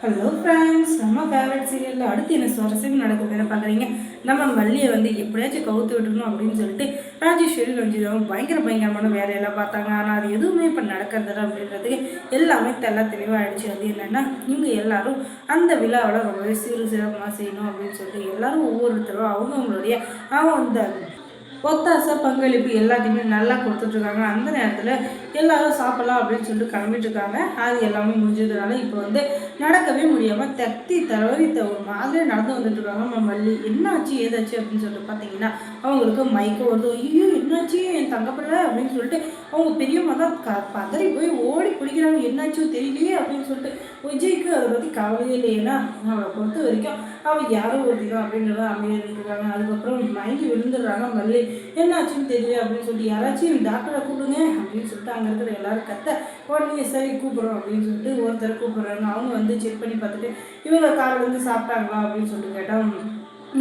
Hello friends நம்ம favourite சீரியலில் அடுத்து என்ன சுவாரஸ்யம் நடக்குது என்ன பார்க்குறீங்க நம்ம மல்லியை வந்து எப்படியாச்சும் கவுத்து விட்டுணும் அப்படின்னு சொல்லிட்டு ராஜேஸ்வரி ரஞ்சிதாவும் பயங்கர பயங்கரமான வேலையெல்லாம் பார்த்தாங்க. ஆனால் அது எதுவுமே இப்போ நடக்கிறது அப்படின்றதுக்கு எல்லாமே தெல்ல தெளிவாகிடுச்சு அது என்னென்னா இவங்க எல்லாரும் அந்த விழாவில் ரொம்பவே சிறு சிறப்பாக செய்யணும் அப்படின்னு சொல்லிட்டு எல்லாரும் ஒவ்வொருத்தரும் அவங்கவுங்களுடைய அவன் அந்த ஒத்தாசை பங்களிப்பு எல்லாத்தையுமே நல்லா கொடுத்துட்ருக்காங்க. அந்த நேரத்தில் எல்லோரும் சாப்பிட்லாம் அப்படின்னு சொல்லிட்டு கிளம்பிட்டுருக்காங்க அது எல்லாமே முடிஞ்சதுனால இப்போ வந்து நடக்கவே முடியாமல் தத்தி தடவி ஒரு மாதிரி நடந்து வந்துட்டுருக்காங்க நம்ம மல்லி. என்னாச்சு ஏதாச்சு அப்படின்னு சொல்லிட்டு பார்த்தீங்கன்னா அவங்களுக்கு மயக்கம் வருது. ஐயோ என்னாச்சு? என் தங்கப்பில்லை அப்படின்னு சொல்லிட்டு அவங்க பெரியம்மா தான் க பதறி போய் ஓடி பிடிக்கிறாங்க என்னாச்சோ தெரியலையே அப்படின்னு சொல்லிட்டு விஜய்க்கு அதை பற்றி கவலையே இல்லை. ஏன்னா அவளை பொறுத்த வரைக்கும் அவள் யாரும் ஒருத்திதான் அப்படின்றத அமைதியாக இருக்காங்க அதுக்கப்புறம் மயங்கி விழுந்துடுறாங்க மல்லி. என்னாச்சுன்னு தெரியல அப்படின்னு சொல்லிட்டு யாராச்சும் டாக்டரை கூப்பிடுங்க அப்படின்னு சொல்லிட்டு அங்கே இருக்கிற எல்லாரும் கத்த உடனே சரி கூப்பிட்றோம் அப்படின்னு சொல்லிட்டு ஒருத்தர் கூப்பிட்றாங்க. அவங்க வந்து செக் பண்ணி பார்த்துட்டு இவங்க காலை வந்து சாப்பிட்டாங்களா அப்படின்னு சொல்லிட்டு கேட்டால்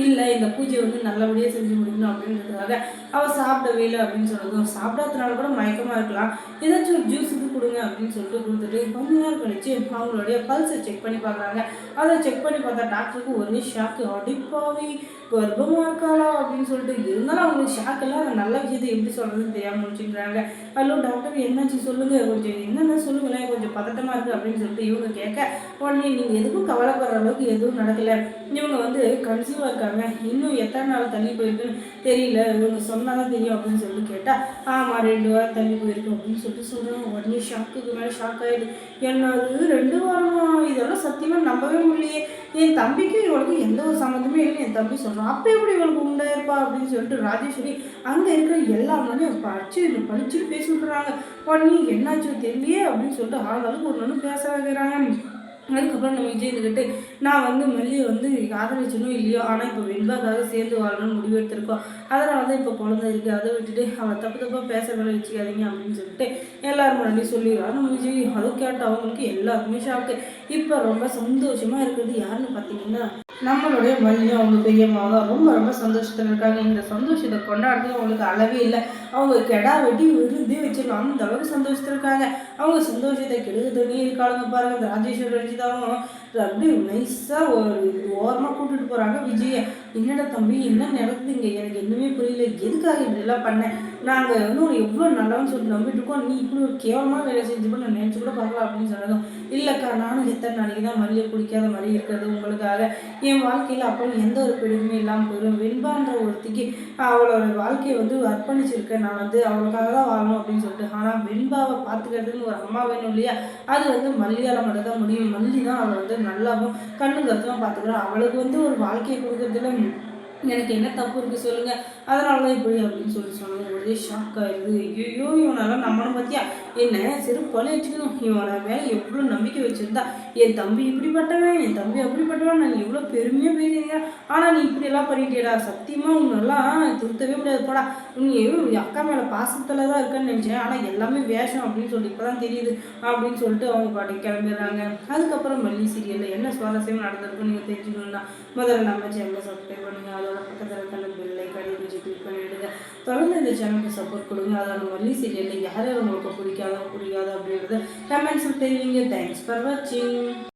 இல்லை இந்த பூஜையை வந்து நல்லபடியாக செஞ்சு முடிக்கணும் அப்படின்றதுக்காக அவள் சாப்பிடவே இல்லை அப்படின்னு சொன்னதும் சாப்பிடாதனால கூட மயக்கமாக இருக்கலாம். ஏதாச்சும் ஒரு ஜூஸ் இது கொடுங்க அப்படின்னு சொல்லிட்டு கொடுத்துட்டு கொஞ்ச நேரம் கழிச்சு அவங்களுடைய பல்ஸை செக் பண்ணி பார்க்குறாங்க. அதை செக் பண்ணி பார்த்தா டாக்டருக்கு ஒரே ஷாக்கு அடிப்பாவி கர்ப்பமாக இருக்காளா அப்படின்னு சொல்லிட்டு இருந்தாலும் அவங்களுக்கு ஷாக் எல்லாம் அந்த நல்ல விஷயத்தை எப்படி சொல்கிறதுன்னு தெரியாமல் முடிச்சுக்கிறாங்க ஹலோ டாக்டர் என்னாச்சு? சொல்லுங்கள் கொஞ்சம் என்னென்ன சொல்லுங்களேன்? கொஞ்சம் பதட்டமாக இருக்குது அப்படின்னு சொல்லிட்டு இவங்க கேட்க உடனே நீங்கள் எதுக்கும் கவலைப்படுற அளவுக்கு எதுவும் நடக்கலை. இவங்க வந்து கன்சீவாக இருக்காங்க. இன்னும் எத்தனை நாள் தள்ளி போயிருக்குன்னு தெரியல. இவங்க சொன்னால் தான் தெரியும் அப்படின்னு சொல்லிட்டு கேட்டால் ஆமாம் ரெண்டு வாரம் தள்ளி போயிருக்கு அப்படின்னு சொல்லிட்டு சொல்கிறாங்க உடனே ஷாக்குக்கு மேலே ஷாக் ஆகிடுது என்னது ரெண்டு வாரமா? இதெல்லாம் சத்தியமாக நம்பவே முடியலையே. என் தம்பிக்கும் இவளுக்கும் எந்த ஒரு சம்மந்தமே இல்லை என் தம்பி சொல்கிறான் அப்போ எப்படி இவளுக்கு உண்டாயிருப்பா அப்படின்னு சொல்லிட்டு ராஜேஸ்வரி அங்கே இருக்கிற எல்லா மனையும் படிச்சு படிச்சுட்டு பேசிட்டுறாங்க உடனே என்னாச்சும் தெரியலையே அப்படின்னு சொல்லிட்டு ஆளாளுக்கு ஒரு நாள் பேச வைக்கிறாங்க. அதுக்கப்புறம் நம்ம விஜய் இருந்துக்கிட்டு நான் வந்து மல்லியை வந்து ஆதரிச்சனும் இல்லையோ ஆனால் இப்போ வெண்பாக்காக சேர்ந்து வாழணும்னு முடிவு எடுத்திருக்கோம். அதனால தான் இப்போ குழந்தை இருக்குது அதை விட்டுட்டு அவன் தப்பு தப்பாக பேச வேலை வச்சுக்காதீங்க அப்படின்னு சொல்லிட்டு எல்லோரும் முன்னாடி சொல்லிடுறாரு நம்ம விஜய் அதை கேட்டு அவங்களுக்கு எல்லாருக்குமே ஷாக்கு இப்போ ரொம்ப சந்தோஷமாக இருக்கிறது யாருன்னு பார்த்தீங்கன்னா நம்மளுடைய மல்லியும் அவங்க பெரியம்மாவும் தான் ரொம்ப ரொம்ப சந்தோஷத்தில் இருக்காங்க. இந்த சந்தோஷத்தை கொண்டாடுறதுக்கு அவங்களுக்கு அளவே இல்லை. அவங்க கெடா வெட்டி விருந்தே வச்சிருக்காங்க அந்த அளவுக்கு சந்தோஷத்தில் இருக்காங்க. அவங்க சந்தோஷத்தை கெடுக்குதுன்னே இருக்காளுங்க பாருங்க. இந்த ராஜேஸ்வரி ரஞ்சிதாவும். அப்படியே நைஸாக ஒரு ஓரமாக கூட்டிட்டு போகிறாங்க விஜய. என்னடா தம்பி என்ன நடக்குதுங்க? எனக்கு என்னமே புரியல. எதுக்காக இப்படிலாம் பண்ணேன் நாங்கள் இன்னும் எவ்வளோ நல்லவன்னு சொல்லிட்டு நம்பிட்டு இருக்கோம். நீ இப்படி ஒரு கேவலமாக வேலை செஞ்சு நான் நினச்சி கூட பார்க்கலாம் அப்படின்னு சொன்னதும் இல்லைக்கா நானும் எத்தனை நாளைக்கு தான் மல்லியை குடிக்காத மாதிரி இருக்கிறது உங்களுக்காக. என் வாழ்க்கையில் அப்போ எந்த ஒரு பிடிவுமே இல்லாமல் போயிடும் வெண்பான்ற ஒருத்திக்கு அவளோட வாழ்க்கையை வந்து அர்ப்பணிச்சிருக்கேன். நான் வந்து அவளுக்காக தான் வாழணும் அப்படின்னு சொல்லிட்டு. ஆனால் வெண்பாவை பார்த்துக்கிறதுன்னு ஒரு அம்மா வேணும் இல்லையா? அது வந்து மல்லியால் மட்டும் தான் முடியும். மல்லி தான் அவளை வந்து நல்லாவும் கண்ணு கருத்தமாக பார்த்துக்கிறோம். அவளுக்கு வந்து ஒரு வாழ்க்கையை கொடுக்கறதுல எனக்கு என்ன தப்பு இருக்குது சொல்லுங்கள் அதனால தான் இப்படி அப்படின்னு சொல்லி சொன்னாங்க. ஒரே ஷாக் ஆயிடுது. ஐயோ இவனெல்லாம் நம்மளும் பார்த்தியா என்ன சிறு கொலை வச்சுக்கணும். இவனை மேலே எவ்வளோ நம்பிக்கை வச்சுருந்தா? என் தம்பி இப்படிப்பட்டவன் என் தம்பி அப்படிப்பட்டவன் நான் எவ்வளோ பெருமையாக பேசுறியா? ஆனால் நீ இப்படியெல்லாம் பண்ணிட்டேடா சத்தியமாக உன்னெல்லாம் திருத்தவே முடியாது. போடா. நீ அக்கா மேலே பாசத்தில் தான் இருக்கேன்னு நினச்சேன். ஆனால் எல்லாமே வேஷம் அப்படின்னு சொல்லி இப்போ தான் தெரியுது அப்படின்னு சொல்லிட்டு அவங்க பாட்டி கிளம்பிடுறாங்க. அதுக்கப்புறம் மல்லி சீரியலில் என்ன சுவாரஸ்யம் நடந்திருக்குன்னு நீங்கள் தெரிஞ்சுக்கணும்னா முதல்ல நம்ம சேனலை சப்ஸ்கிரைப் பண்ணுங்கள் அதோட பக்கத்தில் இருக்கிற பெல்லை கடை கொஞ்சம் கிளிக் பண்ணிவிடுங்க தொடர்ந்து இந்த சேனலுக்கு சப்போர்ட் கொடுங்க. அதோட வள்ளி சீரியலில் யார் உங்களுக்கு பிடிக்காத பிடிக்காத அப்படின்றத கமெண்ட்ஸில் தெரிவிங்க. தேங்க்ஸ் ஃபார் வாட்சிங்